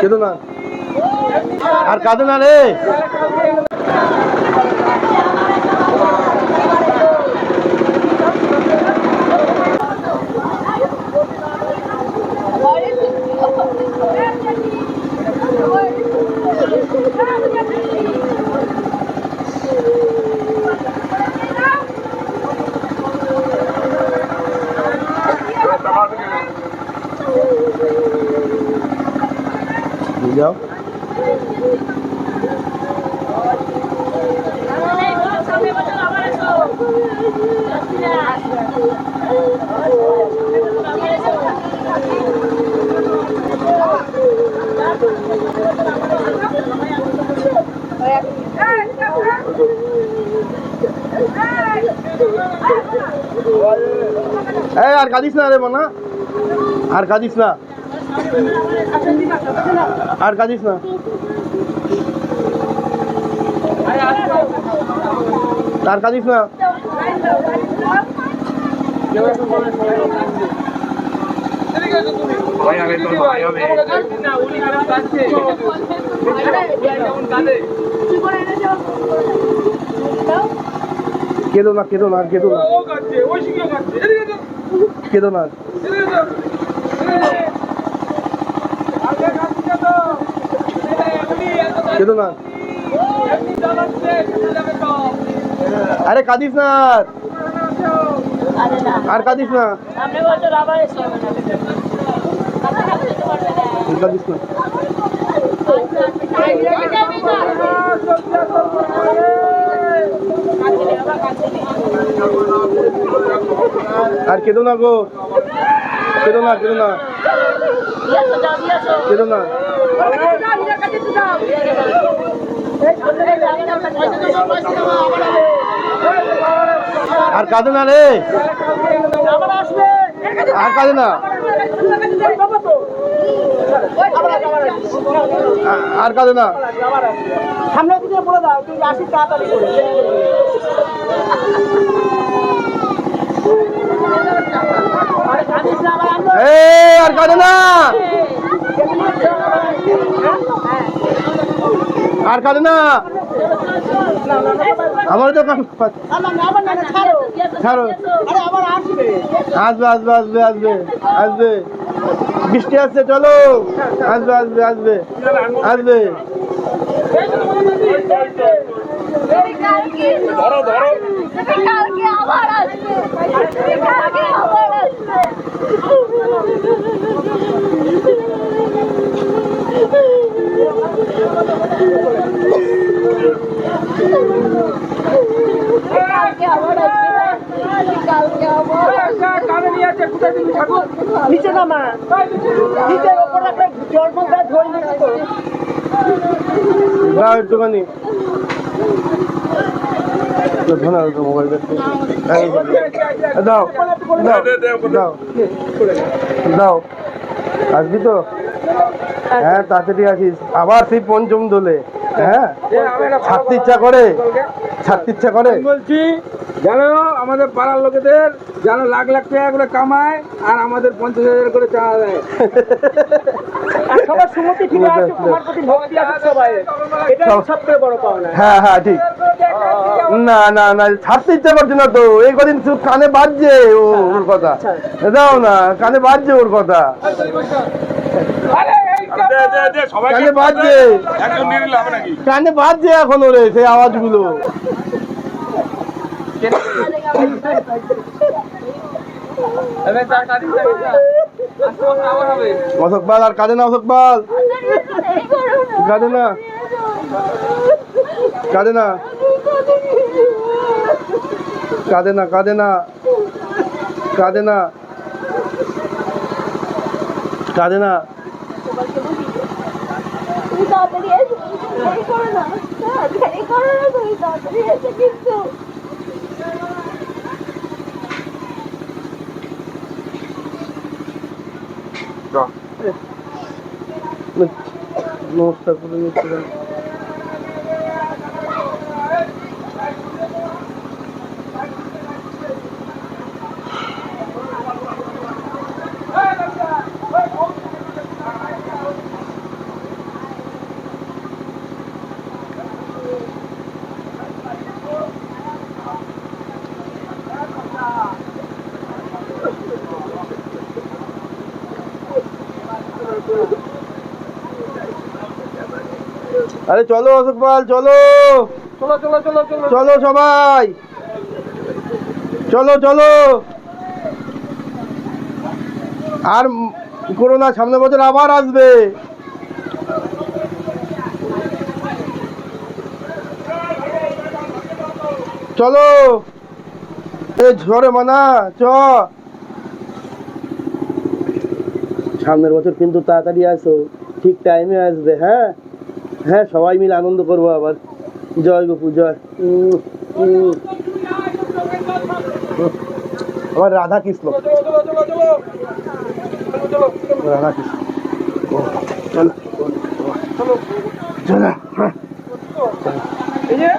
কেঁদো না। আর কাঁদো না রে। নিয়ে যাও আর কাঁদিস না রে মনা। আর কাঁদিস না। আর কাঁদিস না। আর কাঁদিস না। কেঁদো না কেঁদো না কেঁদো না। কেঁদো না। কেঁদো না আরে কাঁদিস না। আর। কাঁদিস না। কাঁদিস না। আর কেঁদো না গো। কেঁদো না কেঁদো না। কেঁদো না। আর কাঁদে না রে। আর কাঁদে না। আর কাঁদে না। সামনে দিকে বলে দাও তুই আসি তাড়াতাড়ি করে আর কাঁদে না। আর কাঁদে না। আমার তো ছাড়ো। আসবে আসবে আসবে আসবে আসবে। বৃষ্টি আসছে চলো। আসবে আসবে আসবে আসবে। ধরো ধরো। কালকে আবার আসবে কালকে আবার আসবে কালকে আবার আসবে কালকে আবার কানে নিয়ে আছে কোথায় তুমি ঠাকুর নিচে নামা। নিচে ওপর রাখলে জল ধরে নিয়ে মোবাইল দাও দাও দাও দাও। আসবি তো? হ্যাঁ তাড়াতাড়ি আসিস। আবার সেই পঞ্চম দোলে হ্যাঁ? ছাড়তে ইচ্ছা করে? ছাড়তে ইচ্ছা করে? বলছি জানো আমাদের পাড়ার লোকেদের যেন লাখ লাখ টাকা করে কামায় আর আমাদের পঞ্চাশ হাজার করে চাঁদা দেয়। সবার সুমতি ঠিক আছে তোমার প্রতি ভক্তি আছে সবাই। এটা সব- বড় পাওনা। হ্যাঁ হ্যাঁ ঠিক। না না না ছাড়তে ইচ্ছা করছে না তো। এই কদিন কানে বাজছে ও ওর কথা। দাও না কানে বাজছে ওর কথা। কানে বাজছে কানে বাজছে এখন ওরে সেই আওয়াজগুলো। অশোক পাল আর কাঁদে না অশোক পাল কাঁদে না? কাঁদে না? কাঁদে না কাঁদে না? কাঁদে না? কাঁদে না? তুমি তাড়াতাড়ি এসো দেরি করো না। দেরি করো না তুমি তাড়াতাড়ি এসো কিন্তু। নমস্কার করে নিচ্ছিলাম আরে চলো অশোক পাল চলো। চলো চলো চলো চলো। চলো সবাই। চলো চলো। আর করোনা সামনে বছর আবার আসবে। চলো। এ ঝড়ে মানা চ। সামনের বছর কিন্তু তাড়াতাড়ি আসো ঠিক টাইমে আসবে হ্যাঁ? হ্যাঁ সবাই মিলে আনন্দ করব আবার। জয় গপু জয়। আমার রাধা কৃষ্ণ। চলো চলো চলো চলো চলো। চলো রাধা কৃষ্ণ। চলো চলো। হ্যাঁ এই যে